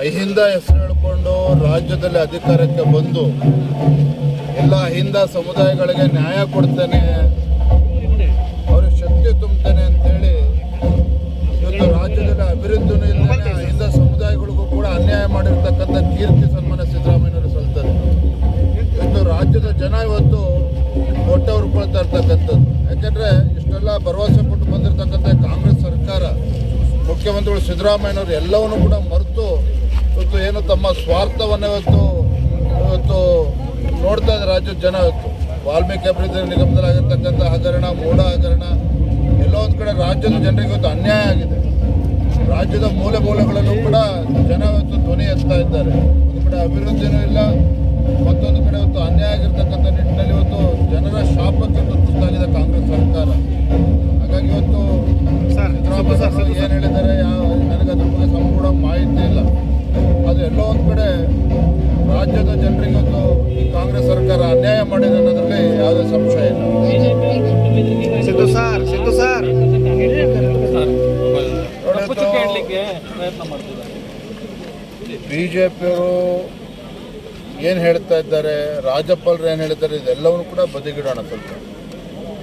ಅಹಿಂದ ಹೆಸರು ಹೇಳ್ಕೊಂಡು ರಾಜ್ಯದಲ್ಲಿ ಅಧಿಕಾರಕ್ಕೆ ಬಂದು ಎಲ್ಲ ಅಹಿಂದ ಸಮುದಾಯಗಳಿಗೆ ನ್ಯಾಯ ಕೊಡ್ತೇನೆ, ಅವ್ರಿಗೆ ಶಕ್ತಿ ತುಂಬುತ್ತೇನೆ ಅಂತೇಳಿ ಇವತ್ತು ರಾಜ್ಯದಲ್ಲಿ ಅಭಿವೃದ್ಧಿನೂ ಇಲ್ಲದೆ ಅಹಿಂದ ಸಮುದಾಯಗಳಿಗೂ ಕೂಡ ಅನ್ಯಾಯ ಮಾಡಿರ್ತಕ್ಕಂಥ ಕೀರ್ತಿ ಸನ್ಮಾನ ಸಿದ್ದರಾಮಯ್ಯನವರು ಸಲ್ತಾರೆ ಇವತ್ತು ರಾಜ್ಯದ ಜನ ಇವತ್ತು ಹೊಟ್ಟೆ ಹುರ್ಕೊಳ್ತಾ ಇರ್ತಕ್ಕಂಥದ್ದು. ಯಾಕೆಂದರೆ ಇಷ್ಟೆಲ್ಲ ಭರವಸೆ ಕೊಟ್ಟು ಬಂದಿರತಕ್ಕಂಥ ಕಾಂಗ್ರೆಸ್ ಸರ್ಕಾರ ಮುಖ್ಯಮಂತ್ರಿಗಳು ಸಿದ್ದರಾಮಯ್ಯನವರು ಎಲ್ಲವನ್ನೂ ಕೂಡ ಮರೆತು ಇವತ್ತು ಏನು ತಮ್ಮ ಸ್ವಾರ್ಥವನ್ನು ಇವತ್ತು ಇವತ್ತು ನೋಡ್ತಾ ಇದ್ದಾರೆ ರಾಜ್ಯದ ಜನ ಇವತ್ತು. ವಾಲ್ಮೀಕಿ ಅಭಿವೃದ್ಧಿ ನಿಗಮದಲ್ಲಿ ಆಗಿರ್ತಕ್ಕಂಥ ಹಗರಣ ಮೂಢ ಹಗರಣ, ಎಲ್ಲೋ ಒಂದು ಕಡೆ ರಾಜ್ಯದ ಜನರಿಗೆ ಇವತ್ತು ಅನ್ಯಾಯ ಆಗಿದೆ. ರಾಜ್ಯದ ಮೂಲೆ ಮೂಲೆಗಳಲ್ಲೂ ಕೂಡ ಜನ ಇವತ್ತು ಧ್ವನಿ ಎತ್ತಾ ಇದ್ದಾರೆ. ಒಂದು ಕಡೆ ಅಭಿವೃದ್ಧಿನೂ ಇಲ್ಲ ರಾಜ್ಯದ ಜನರಿಗೊಂದು ಈ ಕಾಂಗ್ರೆಸ್ ಸರ್ಕಾರ ಅನ್ಯಾಯ ಮಾಡಿದೆ ಅನ್ನೋದ್ರಲ್ಲಿ ಯಾವುದೇ ಸಂಶಯ ಇಲ್ಲ. Siddu sir Siddu sir. B J ಪಿಯವರು ಏನು ಹೇಳ್ತಾ ಇದ್ದಾರೆ ರಾಜ್ಯಪಾಲರು ಏನು ಹೇಳಿದ್ದಾರೆ ಇದೆಲ್ಲವನ್ನು ಕೂಡ ಬದಿಗಿಡೋಣ ಸ್ವಲ್ಪ.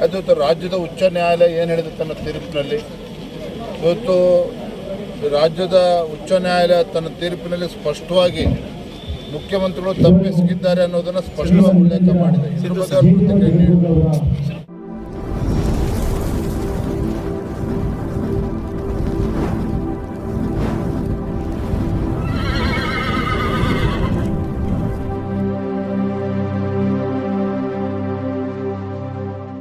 ಅದು ರಾಜ್ಯದ ಉಚ್ಚ ನ್ಯಾಯಾಲಯ ಏನು ಹೇಳಿದೆ ತನ್ನ ತೀರ್ಪಿನಲ್ಲಿ? ಇವತ್ತು ರಾಜ್ಯದ ಉಚ್ಚ ನ್ಯಾಯಾಲಯ ತನ್ನ ತೀರ್ಪಿನಲ್ಲಿ ಸ್ಪಷ್ಟವಾಗಿ ಮುಖ್ಯಮಂತ್ರಿಗಳು ತಪ್ಪಿಸಿದ್ದಾರೆ ಅನ್ನೋದನ್ನು ಸ್ಪಷ್ಟವಾಗಿ ಉಲ್ಲೇಖ ಮಾಡಿದೆ.